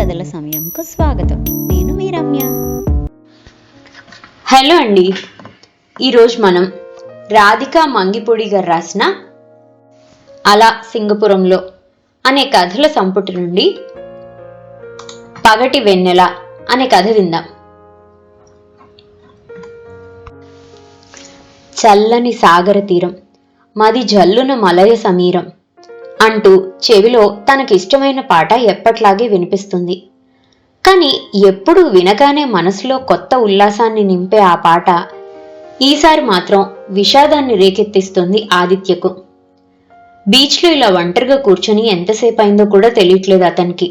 కథల సమయంకు స్వాగతం. నేను మీ రమ్య. హలో అండి. ఈరోజు మనం రాధిక మంగిపొడి గారు రాసిన అలా సింగపురంలో అనే కథల సంపుటి నుండి పగటి వెన్నెల అనే కథ విందాం. చల్లని సాగర తీరం మది జల్లున మలయ సమీరం అంటూ చెవిలో తనకిష్టమైన పాట ఎప్పట్లాగే వినిపిస్తుంది. కానీ ఎప్పుడు వినగానే మనసులో కొత్త ఉల్లాసాన్ని నింపే ఆ పాట ఈసారి మాత్రం విషాదాన్ని రేకెత్తిస్తుంది ఆదిత్యకు. బీచ్లో ఇలా ఒంటరిగా కూర్చొని ఎంతసేపు అయిందో కూడా తెలియట్లేదు అతనికి.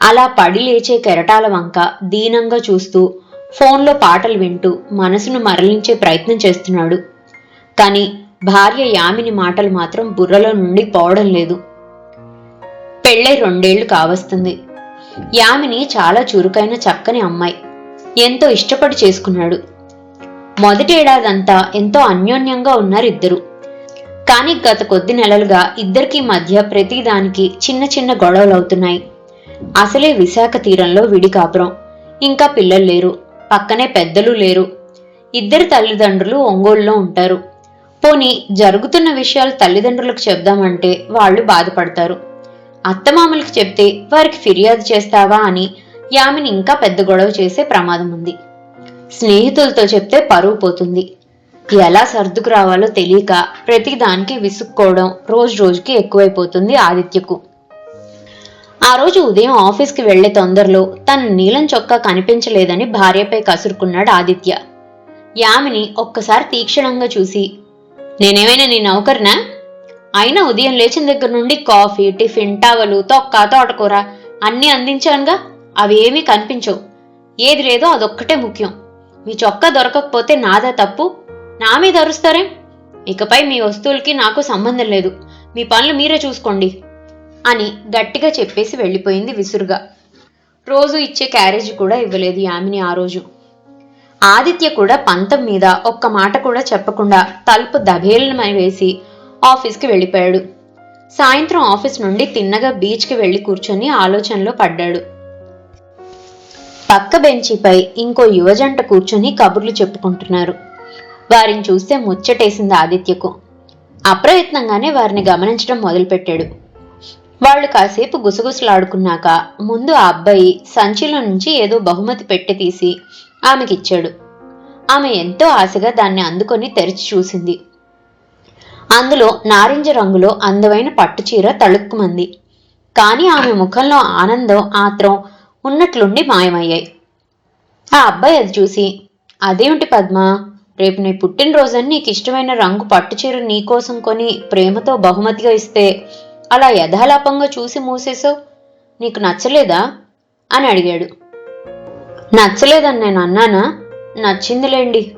అలా పడి లేచే కెరటాల వంక దీనంగా చూస్తూ ఫోన్లో పాటలు వింటూ మనసును మరలించే ప్రయత్నం చేస్తున్నాడు. కానీ భార్య యామిని మాటలు మాత్రం బుర్రలో నుండి పోవడం లేదు. పెళ్ళై రెండేళ్ళు కావస్తుంది. యామిని చాలా చురుకైన చక్కని అమ్మాయి. ఎంతో ఇష్టపడి చేసుకున్నాడు. మొదటేడాదంతా ఎంతో అన్యోన్యంగా ఉన్నారు ఇద్దరు కానీ గత కొద్ది నెలలుగా ఇద్దరికీ మధ్య ప్రతిదానికి చిన్న చిన్న గొడవలు అవుతున్నాయి. అసలే విశాఖ తీరంలో విడి కాపురం. ఇంకా పిల్లలు లేరు. పక్కనే పెద్దలు లేరు. ఇద్దరు తల్లిదండ్రులు ఒంగోలులో ఉంటారు. పోనీ జరుగుతున్న విషయాలు తల్లిదండ్రులకు చెప్దామంటే వాళ్ళు బాధపడతారు. అత్తమామలకు చెప్తే వారికి ఫిర్యాదు చేస్తావా అని యామిని ఇంకా పెద్ద గొడవ చేసే ప్రమాదం ఉంది. స్నేహితులతో చెప్తే పరువు పోతుంది. ఎలా సర్దుకు రావాలో తెలియక ప్రతి దానికి విసుక్కోవడం రోజు రోజుకి ఎక్కువైపోతుంది ఆదిత్యకు. ఆ రోజు ఉదయం ఆఫీస్కి వెళ్ళే తొందరలో తన నీలం చొక్కా కనిపించలేదని భార్యపై కసురుకున్నాడు ఆదిత్య. యామిని ఒక్కసారి తీక్షణంగా చూసి నేనేమైనా నీ నౌకర్నా? అయినా ఉదయం లేచిన దగ్గర నుండి కాఫీ టిఫిన్ టవలు తొక్క తోటకూర అన్నీ అందించానుగా. అవి ఏమీ కనిపించవు. ఏది లేదో అదొక్కటే ముఖ్యం. మీ చొక్కా దొరకకపోతే నాదా తప్పు? నా మీద అరుస్తారే? ఇకపై మీ వస్తువులకి నాకు సంబంధం లేదు. మీ పనులు మీరే చూసుకోండి అని గట్టిగా చెప్పేసి వెళ్ళిపోయింది విసురుగా. రోజు ఇచ్చే క్యారేజీ కూడా ఇవ్వలేదు యామిని ఆ రోజు. ఆదిత్య కూడా పంతం మీద ఒక్క మాట కూడా చెప్పకుండా తలుపు దభేలమై వేసి ఆఫీస్కి వెళ్ళిపోయాడు. సాయంత్రం ఆఫీస్ నుండి తిన్నగా బీచ్కి వెళ్ళి కూర్చొని ఆలోచనలో పడ్డాడు. పక్క బెంచిపై ఇంకో యువజంట కూర్చొని కబుర్లు చెప్పుకుంటున్నారు. వారిని చూస్తే ముచ్చటేసింది ఆదిత్యకు. అప్రయత్నంగానే వారిని గమనించడం మొదలుపెట్టాడు. వాళ్ళు కాసేపు గుసగుసలాడుకున్నాక ముందు ఆ అబ్బాయి సంచిలో నుంచి ఏదో బహుమతి పెట్టి తీసి ఆమెకిచ్చాడు. ఆమె ఎంతో ఆశగా దాన్ని అందుకొని తెరిచి చూసింది. అందులో నారింజ రంగులో అందమైన పట్టుచీర తళుక్కుమంది. కానీ ఆమె ముఖంలో ఆనందం ఆత్రం ఉన్నట్లుండి మాయమయ్యాయి. ఆ అబ్బాయి అది చూసి అదేమిటి పద్మ? రేపు నీ పుట్టినరోజని నీకు ఇష్టమైన రంగు పట్టుచీర నీకోసం కొని ప్రేమతో బహుమతిగా ఇస్తే అలా యథాలాపంగా చూసి మూసేసావు నీకు నచ్చలేదా? అని అడిగాడు. నచ్చలేదని నేను అన్నానా? నచ్చిందిలేండి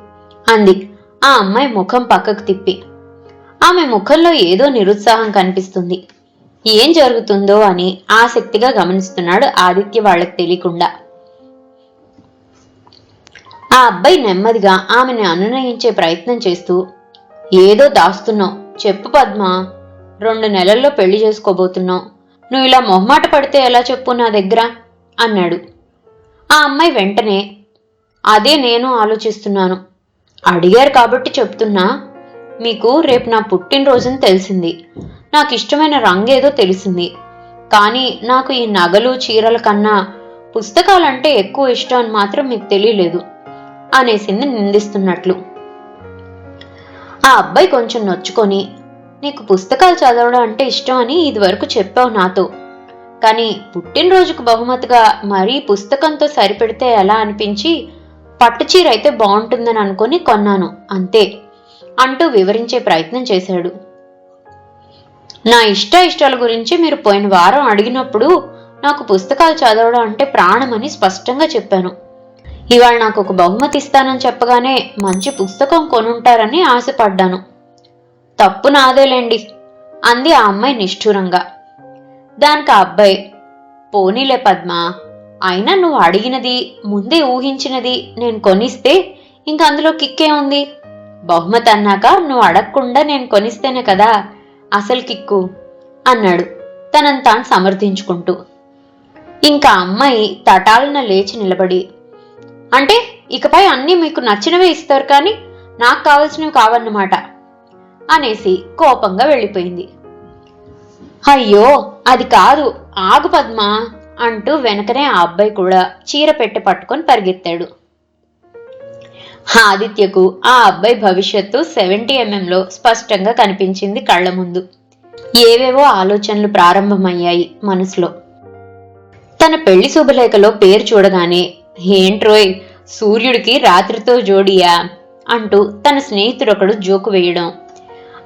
అంది. ఆ అమ్మాయి ముఖం పక్కకు తిప్పి. ఆమె ముఖంలో ఏదో నిరుత్సాహం కనిపిస్తుంది. ఏం జరుగుతుందో అని ఆసక్తిగా గమనిస్తున్నాడు ఆదిత్య వాళ్ళకి తెలియకుండా. ఆ అబ్బాయి నెమ్మదిగా ఆమెను అనునయించే ప్రయత్నం చేస్తూ ఏదో దాస్తున్నావు. చెప్పు పద్మ. రెండు నెలల్లో పెళ్ళి చేసుకోబోతున్నావు. నువ్వు ఇలా మొహమాట పడితే ఎలా చెప్పు నా దగ్గర? అన్నాడు. ఆ అమ్మాయి వెంటనే అదే నేను ఆలోచిస్తున్నాను. అడిగారు కాబట్టి చెప్తున్నా. మీకు రేపు నా పుట్టినరోజుని తెలిసింది. నాకు ఇష్టమైన రంగేదో తెలిసింది. కానీ నాకు ఈ నగలు చీరల కన్నా పుస్తకాలంటే ఎక్కువ ఇష్టం అని మాత్రం మీకు తెలియలేదు అనేసింది నిందిస్తున్నట్లు. ఆ అబ్బాయి కొంచెం నొచ్చుకొని నీకు పుస్తకాలు చదవడం అంటే ఇష్టం అని ఇదివరకు చెప్పావు నాతో. కానీ పుట్టినరోజుకు బహుమతిగా మరీ పుస్తకంతో సరిపెడితే ఎలా అనిపించి పట్టుచీర అయితే బాగుంటుందని అనుకొని కొన్నాను అంతే అంటూ వివరించే ప్రయత్నం చేశాడు. నా ఇష్ట ఇష్టాల గురించి మీరు పోయిన వారం అడిగినప్పుడు నాకు పుస్తకాలు చదవడం అంటే ప్రాణమని స్పష్టంగా చెప్పాను. ఇవాళ నాకు ఒక బహుమతి ఇస్తానని చెప్పగానే మంచి పుస్తకం కొనుంటారని ఆశపడ్డాను. తప్పు నాదేలేండి అంది ఆ అమ్మాయి నిష్ఠూరంగా. దానికి ఆ అబ్బాయి పోనీలే పద్మ అయినా నువ్వు అడిగినది ముందే ఊహించినది నేను కొనిస్తే ఇంక అందులో కిక్కే ఉంది. బహుమతి అన్నాక నువ్వు అడగకుండా నేను కొనిస్తేనే కదా అసలు కిక్కు అన్నాడు తనను తాను సమర్థించుకుంటూ. ఇంకా అమ్మాయి తటాలన లేచి నిలబడి అంటే ఇకపై అన్నీ మీకు నచ్చినవే ఇస్తారు కానీ నాకు కావలసినవి కావన్నమాట అనేసి కోపంగా వెళ్ళిపోయింది. అయ్యో అది కాదు. ఆగు పద్మ అంటూ వెనకనే ఆ అబ్బాయి కూడా చీర పెట్టె పట్టుకొని పరిగెత్తాడు. ఆదిత్యకు ఆ అబ్బాయి భవిష్యత్తు సెవెంటీ ఎంఎంలో స్పష్టంగా కనిపించింది కళ్ళ ముందు. ఏవేవో ఆలోచనలు ప్రారంభమయ్యాయి మనసులో. తన పెళ్ళి శుభలేఖలో పేరు చూడగానే ఏంట్రోయ్ సూర్యుడికి రాత్రితో జోడియా? అంటూ తన స్నేహితుడొకడు జోకు వేయడం.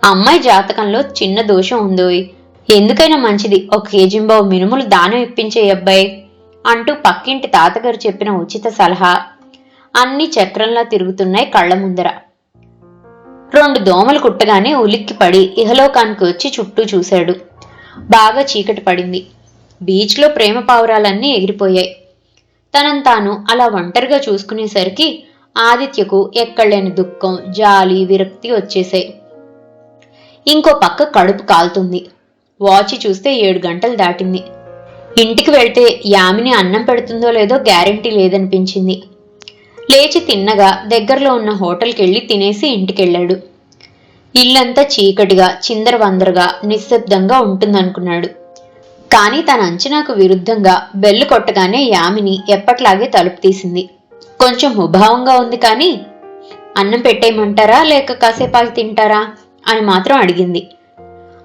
అమ్మాయి జాతకంలో చిన్న దోషం ఉందోయ్ ఎందుకైనా మంచిది. ఒక కేజింబావు మినుములు దానం ఇప్పించే అబ్బాయి అంటూ పక్కింటి తాతగారు చెప్పిన ఉచిత సలహా. అన్ని చక్రంలా తిరుగుతున్నాయి కళ్ళ ముందర. రెండు దోమలు కుట్టగానే ఉలిక్కి పడి ఇహలోకానికి వచ్చి చుట్టూ చూశాడు. బాగా చీకటి పడింది. బీచ్లో ప్రేమ పావురాలన్నీ ఎగిరిపోయాయి. తనను తాను అలా ఒంటరిగా చూసుకునేసరికి ఆదిత్యకు ఎక్కడలేని దుఃఖం జాలి విరక్తి వచ్చేసాయి ఇంకో పక్క కడుపు కాలుతుంది. వాచి చూస్తే ఏడు గంటలు దాటింది. ఇంటికి వెళ్తే యామిని అన్నం పెడుతుందో లేదో గ్యారెంటీ లేదనిపించింది. లేచి తిన్నగా దగ్గరలో ఉన్న హోటల్కి వెళ్ళి తినేసి ఇంటికెళ్ళాడు. ఇల్లంతా చీకటిగా చిందరవందరగా నిశ్శబ్దంగా ఉంటుందనుకున్నాడు. కానీ తన అంచనాకు విరుద్ధంగా బెల్లు కొట్టగానే యామిని ఎప్పట్లాగే తలుపు తీసింది. కొంచెం ముభావంగా ఉంది కానీ అన్నం పెట్టేయమంటారా లేక కాసేపాకి తింటారా? అని మాత్రం అడిగింది.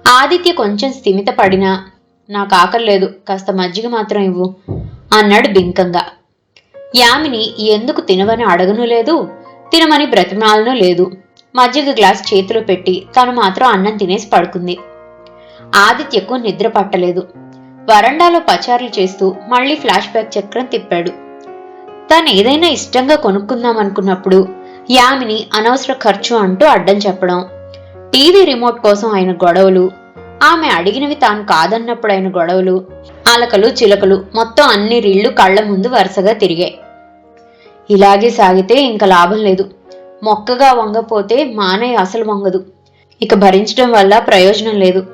ఆదిత్య కొంచెం స్థిమితపడినా నాకు ఆకర్లేదు కాస్త మజ్జిగ మాత్రం ఇవ్వు అన్నాడు బింకంగా యామిని ఎందుకు తినవని అడగను లేదు తినమని బ్రతిమాలను లేదు. మజ్జిగ గ్లాస్ చేతిలో పెట్టి తను మాత్రం అన్నం తినేసి పడుకుంది. ఆదిత్యకు నిద్ర పట్టలేదు. వరండాలో పచారులు చేస్తూ మళ్ళీ ఫ్లాష్ బ్యాక్ చక్రం తిప్పాడు. తాను ఏదైనా ఇష్టంగా కొనుక్కుందాం అనుకున్నప్పుడు యామిని అనవసర ఖర్చు అంటూ అడ్డం చెప్పడం టీవీ రిమోట్ కోసం ఆయన గొడవలు ఆమె అడిగినవి తాను కాదన్నప్పుడు అయిన గొడవలు అలకలు చిలకలు మొత్తం అన్ని రిళ్ళు కళ్ళ ముందు వరుసగా తిరిగాయి. ఇలాగే సాగితే ఇంకా లాభం లేదు. మొక్కగా వంగపోతే మానయ్య అసలు వంగదు. ఇక భరించడం వల్ల ప్రయోజనం లేదు.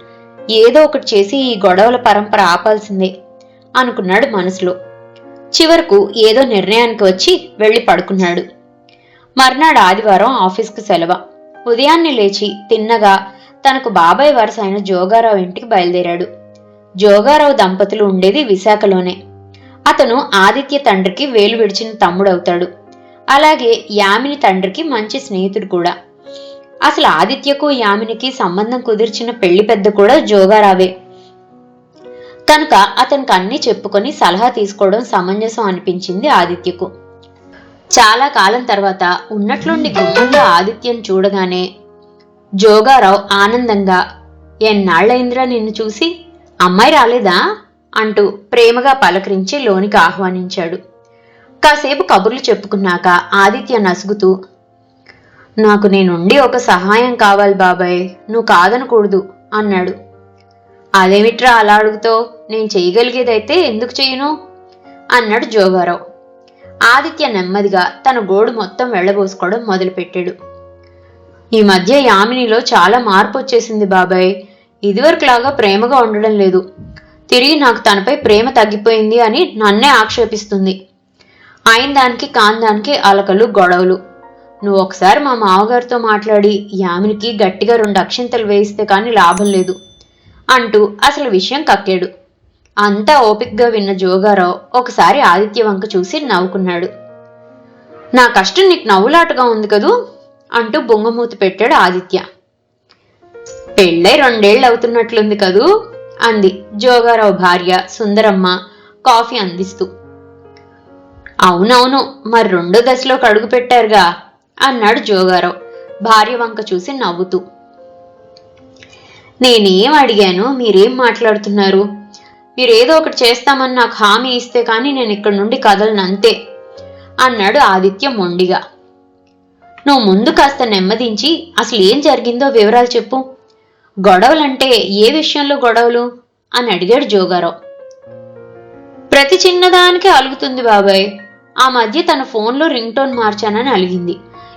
ఏదో ఒకటి చేసి ఈ గొడవల పరంపర ఆపాల్సిందే అనుకున్నాడు మనసులో. చివరకు ఏదో నిర్ణయానికి వచ్చి వెళ్ళి పడుకున్నాడు. మర్నాడు ఆదివారం ఆఫీస్కు సెలవ. ఉదయాన్నే లేచి తిన్నగా తనకు బాబాయ్ వరుస అయిన జోగారావు ఇంటికి బయలుదేరాడు. జోగారావు దంపతులు ఉండేది విశాఖలోనే. అతను ఆదిత్య తండ్రికి వేలు విడిచిన తమ్ముడవుతాడు. అలాగే యామిని తండ్రికి మంచి స్నేహితుడు కూడా. అసలు ఆదిత్యకు యామినికి సంబంధం కుదిర్చిన పెళ్ళి పెద్ద కూడా జోగారావే. కనుక అతనికి అన్నీ చెప్పుకొని సలహా తీసుకోవడం సమంజసం అనిపించింది ఆదిత్యకు. చాలా కాలం తర్వాత ఉన్నట్లుండి గుమ్మంలో ఆదిత్యం చూడగానే జోగారావు ఆనందంగా ఎన్నాళ్ళైందిరా నిన్ను చూసి? అమ్మాయి రాలేదా? అంటూ ప్రేమగా పలకరించి లోనికి ఆహ్వానించాడు. కాసేపు కబుర్లు చెప్పుకున్నాక ఆదిత్య నసుగుతూ నాకు నేనుండి ఒక సహాయం కావాలి బాబాయ్ నువ్వు కాదనకూడదు అన్నాడు. అదేమిట్రా అలా అడుగుతో నేను చేయగలిగేదైతే ఎందుకు చేయను అన్నాడు జోగారావు. ఆదిత్య నెమ్మదిగా తన గోడు మొత్తం వెళ్ళబోసుకోవడం మొదలుపెట్టాడు. ఈ మధ్య యామినిలో చాలా మార్పు వచ్చేసింది బాబాయ్. ఇదివరకులాగా ప్రేమగా ఉండడం లేదు. తిరిగి నాకు తనపై ప్రేమ తగ్గిపోయింది అని నన్నే ఆక్షేపిస్తుంది. అయిన దానికి కాని దానికి అలకలు గొడవలు. నువ్వు ఒకసారి మా మామగారితో మాట్లాడి యామినికి గట్టిగా రెండు అక్షింతలు వేయిస్తే కానీ లాభం లేదు అంటూ అసలు విషయం కక్కాడు. అంతా ఓపిక్గా విన్న జోగారావు ఒకసారి ఆదిత్య వంక చూసి నవ్వుకున్నాడు. నా కష్టం నీకు నవ్వులాటగా ఉంది కదూ? అంటూ బొంగమూతి పెట్టాడు ఆదిత్య. పెళ్ళై రెండేళ్ళు అవుతున్నట్లుంది కదూ? అంది జోగారావు భార్య సుందరమ్మ కాఫీ అందిస్తూ. అవునవును మరి రెండో దశలో కడుగు పెట్టారుగా అన్నాడు జోగారావు భార్య వంక చూసి నవ్వుతూ. నేనేం అడిగాను? మీరేం మాట్లాడుతున్నారు? మీరేదో ఒకటి చేస్తామని నాకు హామీ ఇస్తే కానీ నేను ఇక్కడి నుండి కదలను అంతే అన్నాడు ఆదిత్య మొండిగా. నువ్వు ముందు కాస్త నెమ్మదించి అసలు ఏం జరిగిందో వివరాలు చెప్పు. గొడవలంటే ఏ విషయంలో గొడవలు? అని అడిగాడు జోగారావు. ప్రతి చిన్నదానికి అలుగుతుంది బాబాయ్. ఆ మధ్య తన ఫోన్లో రింగ్ టోన్ మార్చానని అలిగింది.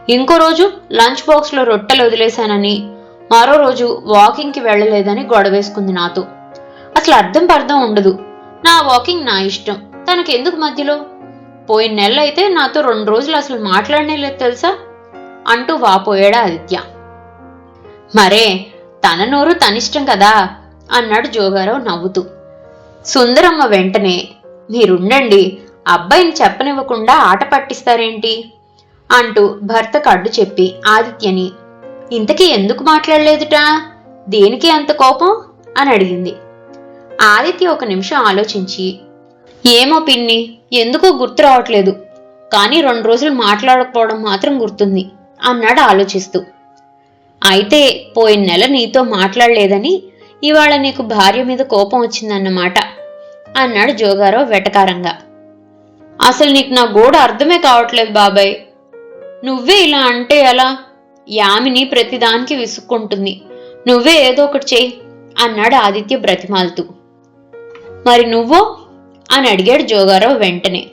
ఇంకో రోజు లంచ్ బాక్స్లో రొట్టెలు వదిలేశానని మరో రోజు వాకింగ్కి వెళ్ళలేదని గొడవేసుకుంది నాతో. అసలు అర్థం పర్థం ఉండదు. నా వాకింగ్ నా ఇష్టం. తనకెందుకు మధ్యలో? పోయిన నెల అయితే నాతో రెండు రోజులు అసలు మాట్లాడనే లేదు తెలుసా? అంటూ వాపోయాడు ఆదిత్య. మరే తన నోరు తనిష్టం కదా? అన్నాడు జోగారావు నవ్వుతూ. సుందరమ్మ వెంటనే మీరుండండి అబ్బాయిని చెప్పనివ్వకుండా ఆట పట్టిస్తారేంటి? అంటూ భర్తకు అడ్డు చెప్పి ఆదిత్యని ఇంతకీ ఎందుకు మాట్లాడలేదుటా? దేనికి అంత కోపం? అని అడిగింది. ఆదిత్య ఒక నిమిషం ఆలోచించి ఏమో పిన్ని ఎందుకో గుర్తు రావట్లేదు. కానీ రెండు రోజులు మాట్లాడకపోవడం మాత్రం గుర్తుంది అన్నాడు ఆలోచిస్తూ. అయితే పోయిన నెల నీతో మాట్లాడలేదని ఇవాళ నీకు భార్య మీద కోపం వచ్చిందన్నమాట అన్నాడు జోగారావు వెటకారంగా. అసలు నీకు నా గోడ అర్థమే కావట్లేదు బాబాయ్. నువ్వే ఇలా అంటే ఎలా? యామిని ప్రతిదానికి విసుక్కుంటుంది. నువ్వే ఏదో ఒకటి చెయ్యి అన్నాడు ఆదిత్య బ్రతిమాలుతూ. మరి నువ్వు? అని అడిగాడు జోగారావు వెంటనే.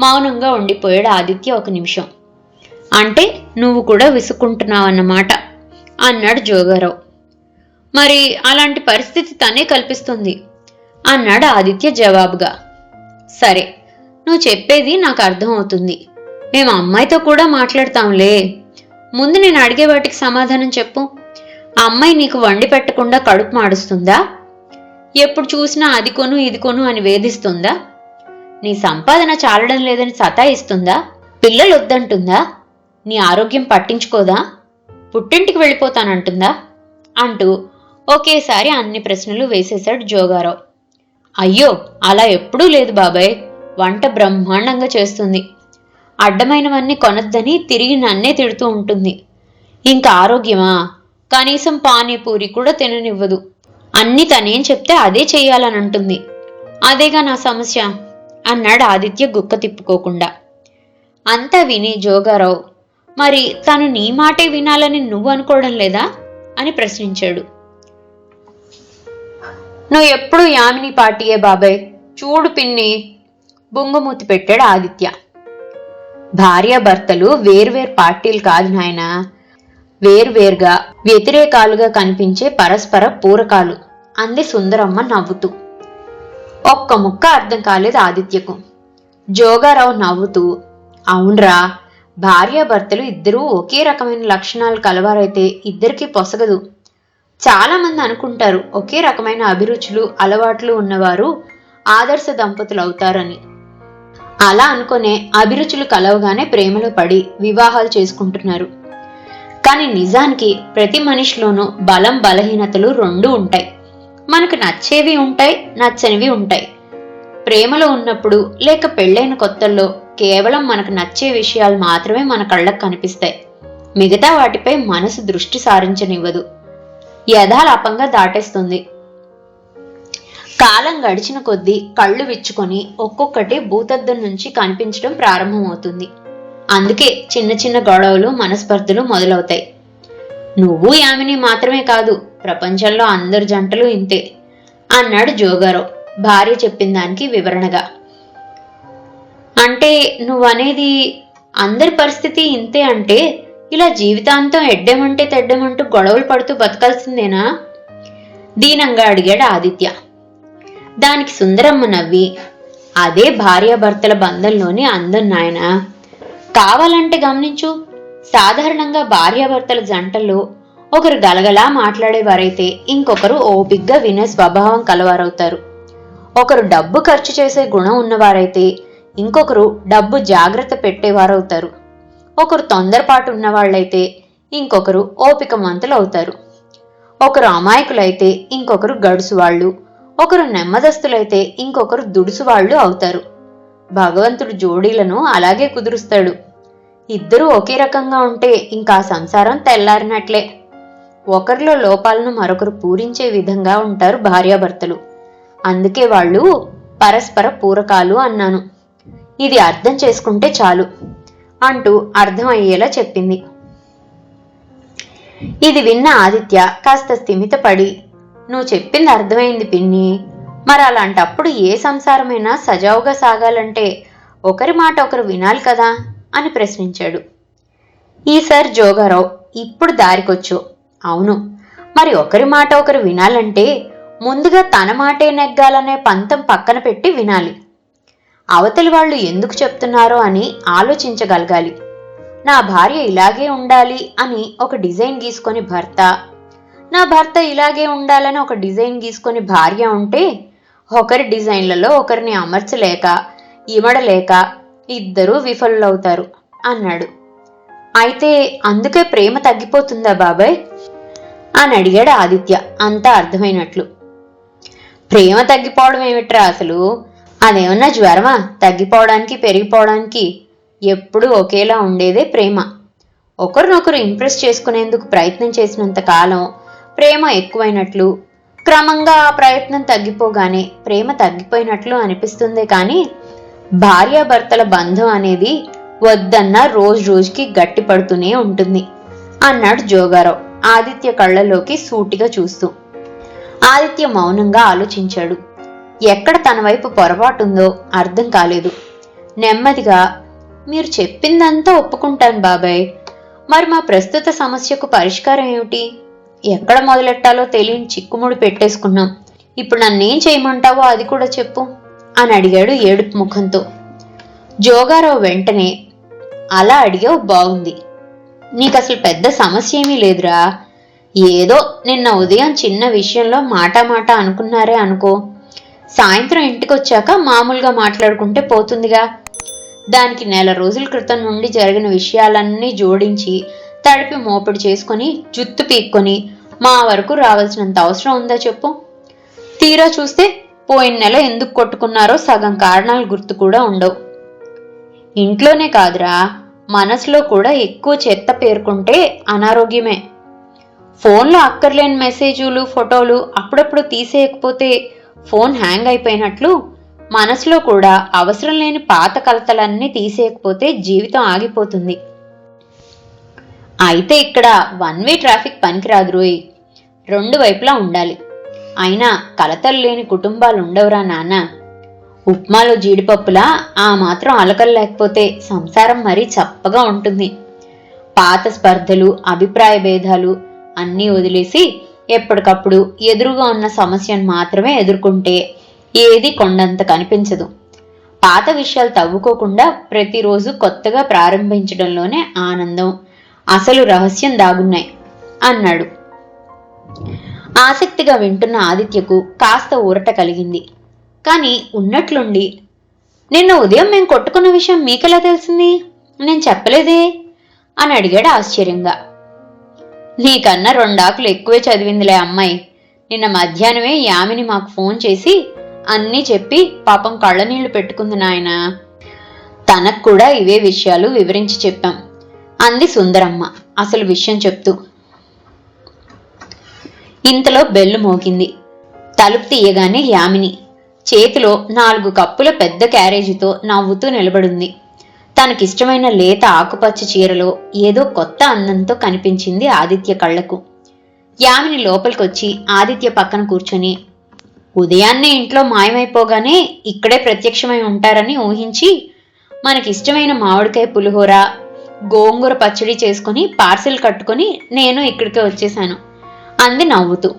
మౌనంగా ఉండిపోయాడు ఆదిత్య ఒక నిమిషం. అంటే నువ్వు కూడా విసుక్కుంటున్నావన్నమాట అన్నాడు జోగారావు. మరి అలాంటి పరిస్థితి తనే కల్పిస్తుంది అన్నాడు ఆదిత్య జవాబుగా. సరే నువ్వు చెప్పేది నాకు అర్థమవుతుంది. మేము అమ్మాయితో కూడా మాట్లాడతాంలే. ముందు నేను అడిగే వాటికి సమాధానం చెప్పు. ఆ అమ్మాయి నీకు వండి పెట్టకుండా కడుపు మాడుస్తుందా? ఎప్పుడు చూసినా అది కొను ఇది కొను అని వేధిస్తుందా? నీ సంపాదన చాలడం లేదని సతాయిస్తుందా? పిల్లలు వద్దంటుందా నీ ఆరోగ్యం పట్టించుకోదా? పుట్టింటికి వెళ్ళిపోతానంటుందా? అంటూ ఒకేసారి అన్ని ప్రశ్నలు వేసేశాడు జోగారావు. అయ్యో అలా ఎప్పుడూ లేదు బాబాయ్. వంట బ్రహ్మాండంగా చేస్తుంది. అడ్డమైనవన్నీ కొనొద్దని తిరిగి నన్నే తిడుతూ ఉంటుంది. ఇంకా ఆరోగ్యమా? కనీసం పానీపూరి కూడా తిననివ్వదు. అన్ని తనేం చెప్తే అదే చేయాలని అంటుంది అదేగా నా సమస్య? అన్నాడు ఆదిత్య గుక్క తిప్పుకోకుండా. అంతా విని జోగారావు మరి తను నీ మాటే వినాలని నువ్వు అనుకోవడం లేదా? అని ప్రశ్నించాడు. నువ్వు ఎప్పుడు యామిని పార్టీయే బాబాయ్? చూడు పిన్ని బొంగుమూతి పెట్టాడు ఆదిత్య. భార్యాభర్తలు వేర్వేరు పార్టీలు కాదు నాయనా. వేర్వేరుగా వ్యతిరేకాలుగా కనిపించే పరస్పర పూరకాలు. అంది సుందరమ్మ నవ్వుతూ. ఒక్క ముక్క అర్థం కాలేదు ఆదిత్యకు. జోగారావు నవ్వుతూ అవునరా భార్యాభర్తలు ఇద్దరూ ఒకే రకమైన లక్షణాలు కలవారైతే ఇద్దరికీ పొసగదు. చాలామంది అనుకుంటారు ఒకే రకమైన అభిరుచులు అలవాట్లు ఉన్నవారు ఆదర్శ దంపతులు అవుతారని అలా అనుకునే అభిరుచులు కలవగానే ప్రేమలో పడి వివాహాలు చేసుకుంటున్నారు. కానీ నిజానికి ప్రతి మనిషిలోనూ బలం బలహీనతలు రెండు ఉంటాయి. మనకు నచ్చేవి ఉంటాయి నచ్చనివి ఉంటాయి. ప్రేమలో ఉన్నప్పుడు లేక పెళ్ళైన కొత్తల్లో కేవలం మనకు నచ్చే విషయాలు మాత్రమే మన కళ్ళకు కనిపిస్తాయి. మిగతా వాటిపై మనసు దృష్టి సారించనివ్వదు. యథాలాపంగా దాటేస్తుంది. కాలం గడిచిన కొద్దీ కళ్ళు విచ్చుకొని ఒక్కొక్కటి భూతద్దం నుంచి కనిపించడం ప్రారంభమవుతుంది. అందుకే చిన్న చిన్న గొడవలు మనస్పర్ధలు మొదలవుతాయి. నువ్వు యామిని మాత్రమే కాదు ప్రపంచంలో అందరు జంటలు ఇంతే అన్నాడు జోగారో భార్య చెప్పిన దానికి వివరణగా. అంటే నువ్వనేది అందరి పరిస్థితి ఇంతే అంటే ఇలా జీవితాంతం ఎడ్డెమంటే తెడ్డమంటూ గొడవలు పడుతూ బతకాల్సిందేనా? దీనంగా అడిగాడు ఆదిత్య. దానికి సుందరమ్మ నవ్వి అదే భార్యాభర్తల బంధంలోని అందం నాయనా? కావాలంటే గమనించు. సాధారణంగా భార్యాభర్తల జంటల్లో ఒకరు గలగలా మాట్లాడేవారైతే ఇంకొకరు ఓపిగ్గా వినే స్వభావం కలవారవుతారు. ఒకరు డబ్బు ఖర్చు చేసే గుణం ఉన్నవారైతే ఇంకొకరు డబ్బు జాగ్రత్త పెట్టేవారవుతారు. ఒకరు తొందరపాటు ఉన్నవాళ్ళైతే ఇంకొకరు ఓపిక మంతులు అవుతారు ఒకరు అమాయకులైతే ఇంకొకరు గడుసు వాళ్ళు ఒకరు నెమ్మదస్తులైతే ఇంకొకరు దుడుసు వాళ్ళు అవుతారు. భగవంతుడు జోడీలను అలాగే కుదురుస్తాడు. ఇద్దరూ ఒకే రకంగా ఉంటే ఇంకా సంసారం తెల్లారినట్లే. ఒకరిలో లోపాలను మరొకరు పూరించే విధంగా ఉంటారు భార్యాభర్తలు. అందుకే వాళ్ళు పరస్పర పూరకాలు అన్నాను. ఇది అర్థం చేసుకుంటే చాలు అంటూ అర్థమయ్యేలా చెప్పింది. ఇది విన్న ఆదిత్య కాస్త స్థిమితపడి నువ్వు చెప్పింది అర్థమైంది పిన్ని. మరి అలాంటప్పుడు ఏ సంసారమైనా సజావుగా సాగాలంటే ఒకరి మాట ఒకరు వినాలి కదా? అని ప్రశ్నించాడు. ఈసారి జోగారావు ఇప్పుడు దారికొచ్చు. అవును. మరి ఒకరి మాట ఒకరు వినాలంటే ముందుగా తన మాటే నెగ్గాలనే పంతం పక్కన పెట్టి వినాలి. అవతలి వాళ్ళు ఎందుకు చెప్తున్నారో అని ఆలోచించగలగాలి. నా భార్య ఇలాగే ఉండాలి అని ఒక డిజైన్ గీసుకొని భర్త. నా భర్త ఇలాగే ఉండాలని ఒక డిజైన్ గీసుకొని భార్య ఉంటే ఒకరి డిజైన్లలో ఒకరిని అమర్చలేక ఇమడలేక ఇద్దరూ విఫలులవుతారు అన్నాడు. అయితే అందుకే ప్రేమ తగ్గిపోతుందా బాబాయ్? అని అడిగాడు ఆదిత్య అంతా అర్థమైనట్లు. ప్రేమ తగ్గిపోవడం ఏమిట్రా అసలు? అదేమన్నా జ్వరమా? తగ్గిపోవడానికి పెరిగిపోవడానికి ఎప్పుడూ ఒకేలా ఉండేదే ప్రేమ. ఒకరినొకరు ఇంప్రెస్ చేసుకునేందుకు ప్రయత్నం చేసినంత కాలం ప్రేమ ఎక్కువైనట్లు క్రమంగా ఆ ప్రయత్నం తగ్గిపోగానే ప్రేమ తగ్గిపోయినట్లు అనిపిస్తుంది కానీ భార్యాభర్తల బంధం అనేది వద్దన్న రోజు రోజుకి గట్టి పడుతూనే ఉంటుంది అన్నాడు జోగారావు ఆదిత్య కళ్ళలోకి సూటిగా చూస్తూ. ఆదిత్య మౌనంగా ఆలోచించాడు. ఎక్కడ తన వైపు పొరపాటుందో అర్థం కాలేదు. నెమ్మదిగా మీరు చెప్పిందంతా ఒప్పుకుంటాను బాబాయ్. మరి మా ప్రస్తుత సమస్యకు పరిష్కారం ఏమిటి? ఎక్కడ మొదలెట్టాలో తెలియని చిక్కుముడి పెట్టేసుకున్నాం. ఇప్పుడు నన్నేం చేయమంటావో అది కూడా చెప్పు అని అడిగాడు ఏడుపు ముఖంతో. జోగారావు వెంటనే అలా అడిగావు బాగుంది. నీకు అసలు పెద్ద సమస్య ఏమీ లేదురా. ఏదో నిన్న ఉదయం చిన్న విషయంలో మాట మాట అనుకున్నారే అనుకో. సాయంత్రం ఇంటికి వచ్చాక మామూలుగా మాట్లాడుకుంటే పోతుందిగా. దానికి నెల రోజుల క్రితం నుండి జరిగిన విషయాలన్నీ జోడించి తడిపి మోపిడి చేసుకొని జుత్తు పీక్కొని మా వరకు రావాల్సినంత అవసరం ఉందా చెప్పు? తీరా చూస్తే పోయిన నెల ఎందుకు కొట్టుకున్నారో సగం కారణాలు గుర్తు కూడా ఉండవు. ఇంట్లోనే కాదురా మనసులో కూడా ఎక్కువ చెత్త పేర్కొంటే అనారోగ్యమే. ఫోన్లో అక్కర్లేని మెసేజులు ఫోటోలు అప్పుడప్పుడు తీసేయకపోతే ఫోన్ హ్యాంగ్ అయిపోయినట్లు మనసులో కూడా అవసరం లేని పాత కలతలన్నీ తీసేయకపోతే జీవితం ఆగిపోతుంది. అయితే ఇక్కడ వన్ వే ట్రాఫిక్ పనికిరాదు రోయ్. రెండు వైపులా ఉండాలి. అయినా కలతలు లేని కుటుంబాలు ఉండవురా నాన్న. ఉప్మాలో జీడిపప్పులా ఆ మాత్రం అలకలు లేకపోతే సంసారం మరీ చప్పగా ఉంటుంది. పాత స్పర్ధలు అభిప్రాయ భేదాలు అన్నీ వదిలేసి ఎప్పటికప్పుడు ఎదురుగా ఉన్న సమస్యను మాత్రమే ఎదుర్కొంటే ఏది కొండంత కనిపించదు. పాత విషయాలు తవ్వుకోకుండా ప్రతిరోజు కొత్తగా ప్రారంభించడంలోనే ఆనందం. అసలు రహస్యం దాగున్నాయి అన్నాడు. ఆసక్తిగా వింటున్న ఆదిత్యకు కాస్త ఊరట కలిగింది. కానీ ఉన్నట్లుండి నిన్న ఉదయం మేము కొట్టుకున్న విషయం మీకెలా తెలిసింది? నేను చెప్పలేదే? అని అడిగాడు ఆశ్చర్యంగా. నీకన్నా రెండాకులు ఎక్కువే చదివిందిలే అమ్మాయి. నిన్న మధ్యాహ్నమే యామిని మాకు ఫోన్ చేసి అన్నీ చెప్పి పాపం కళ్ళనీళ్ళు పెట్టుకుంది నాయన. తనకు కూడా ఇవే విషయాలు వివరించి చెప్పాం. అంది సుందరమ్మ. అసలు విషయం చెప్తూ. ఇంతలో బెల్లు మోగింది. తలుపు తీయగానే యామిని చేతిలో నాలుగు కప్పుల పెద్ద క్యారేజీతో నవ్వుతూ నిలబడింది. తనకిష్టమైన లేత ఆకుపచ్చ చీరలో ఏదో కొత్త అందంతో కనిపించింది ఆదిత్య కళ్ళకు. యామిని లోపలికొచ్చి ఆదిత్య పక్కన కూర్చొని ఉదయాన్నే ఇంట్లో మాయమైపోగానే ఇక్కడే ప్రత్యక్షమై ఉంటారని ఊహించి మనకిష్టమైన మామిడికాయ పులిహోర గోంగూర పచ్చడి చేసుకొని పార్సిల్ కట్టుకొని నేను ఇక్కడికే వచ్చేసాను. అంది నవ్వుతూ.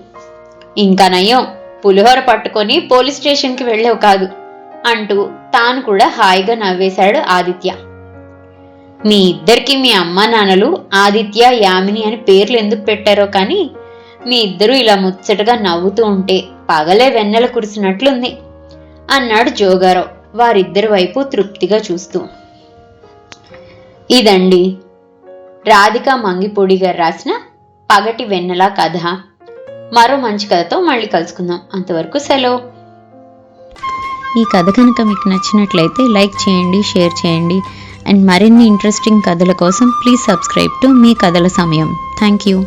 ఇంకా నయం పులిహోర పట్టుకొని పోలీస్ స్టేషన్కి వెళ్ళావు కాదు అంటూ తాను కూడా హాయిగా నవ్వేశాడు ఆదిత్య. మీ ఇద్దరికి మీ అమ్మ నాన్నలు ఆదిత్య యామిని అని పేర్లు ఎందుకు పెట్టారో కానీ మీ ఇద్దరూ ఇలా ముచ్చటగా నవ్వుతూ ఉంటే పగలే వెన్నెల కురిసినట్లుంది అన్నాడు జోగారావు వారిద్దరి వైపు తృప్తిగా చూస్తూ. ఇదండి. రాధిక మంగిపూడి గారు రాసిన పగటి వెన్నెల కథ. మరో మంచి కథతో మళ్ళీ కలుసుకుందాం. అంతవరకు సెలవు. ఈ కథ కనుక మీకు నచ్చినట్లయితే లైక్ చేయండి షేర్ చేయండి. అండ్ మరిన్ని ఇంట్రెస్టింగ్ కథల కోసం ప్లీజ్ సబ్స్క్రైబ్ టు మీ కథల సమయం. Thank you.